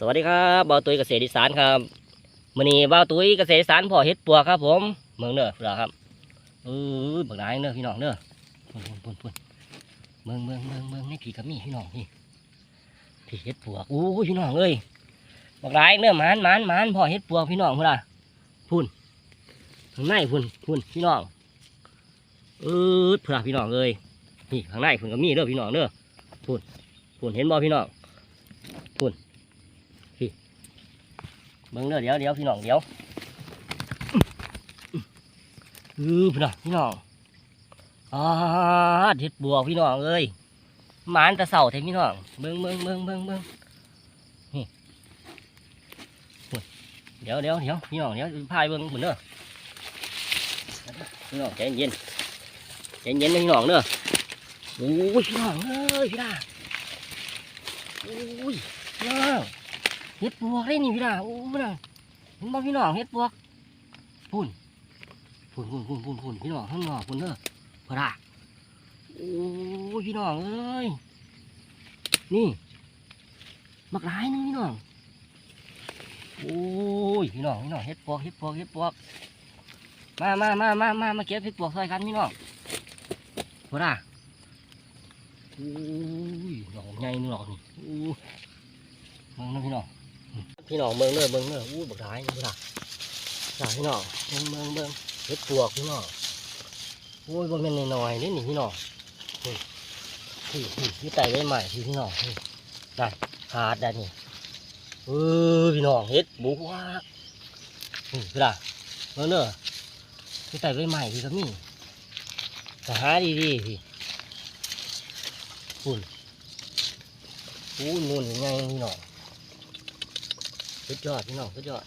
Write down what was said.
สวัสดีครับบ่าวตุ้ยเกษตรอีสานครับมื้อนี้บ่าวตุ้ยเกษตรอีสานพ่อเฮ็ดปัวครับ ผมเมืองเด้อเหรอครับเออบักหลายเด้อพี่น้องเด้อพุ่นพุ่นพุ่นพุ่นเมืองเมืองเมืองเมืองในผีกระมี่พี่น้องพี่พี่เฮ็ดปัวอู้พี่น้องเอ้ยบักหลายเด้อหมานหมานหมานพ่อเฮ็ดปัวพี่น้องพุ่นล่ะพุ่นข้างในพุ่นพุ่นพี่น้องเออเพื่อพี่น้องเอ้ยนี่ข้างในพุ่นก็มีเด้อพี่น้องเด้อพุ่นพุ่นเห็นบ่พี่น้องปุ่น เบิ่งเด้อเดี๋ยวเดี๋ยวพี่น้องเดี๋ยวอือพี่น้องพี่น้องอ่าเห็ดบัวพี่น้องเอ้ยหมานตะเสาแท้พี่น้องเบิ่งเบิ่งเบิ่งเบิ่งเบิ่งนี่เดี๋ยวเดี๋ยวเดี๋ยวพี่น้องเดี๋ยวพายเบิ่งเหมือนเด้อพี่น้องใจเย็นใจเย็นพี่น้องเด้อโอ้ยพี่น้องเอ้ยพี่ดาโอ้ยพี่น้อง เฮ็ดปวกได้นี่พี่น้าโอ้พี่น้าเห็นบ่พี่น้องเฮ็ดปวกพุ่นพุ่นพุ่นพุ่นพุ่นพุ่นพี่น้องข้างนอกพุ่นเด้อพอดาโอ้ยพี่น้องเอ้ยนี่บักหลายนึงพี่น้องโอ้ยพี่น้องพี่น้องเฮ็ดปวกเฮ็ดปวกเฮ็ดปวกมามามามามามาเก็บเฮ็ดปวกซอยกันพี่น้องพอดาโอ้ยดอกใหญ่นี่ดอกนี่โอ้ยมองนะพี่น้อง พี่น้องเมืองเนื้อเมืองเนื้ออู้บักหลายนี่บักหลายหลายพี่น้องเมืองเมืองเมืองเฮ็ดปวกพี่น้องโอ้ยบ่แม่นน้อยๆนี่นี่พี่น้องพี่พี่พี่ไต่ไว้ใหม่พี่พี่น้องได้ขาดได้นี่เออพี่น้องเฮ็ดบุกว่านี่พี่ล่ะเมืองเนื้อพี่ไต่ไว้ใหม่พี่ก็มีแต่หาดีๆพี่คุณอู้นู่นยังไงพี่น้อง สุดยอดพี่น้องสุดยอด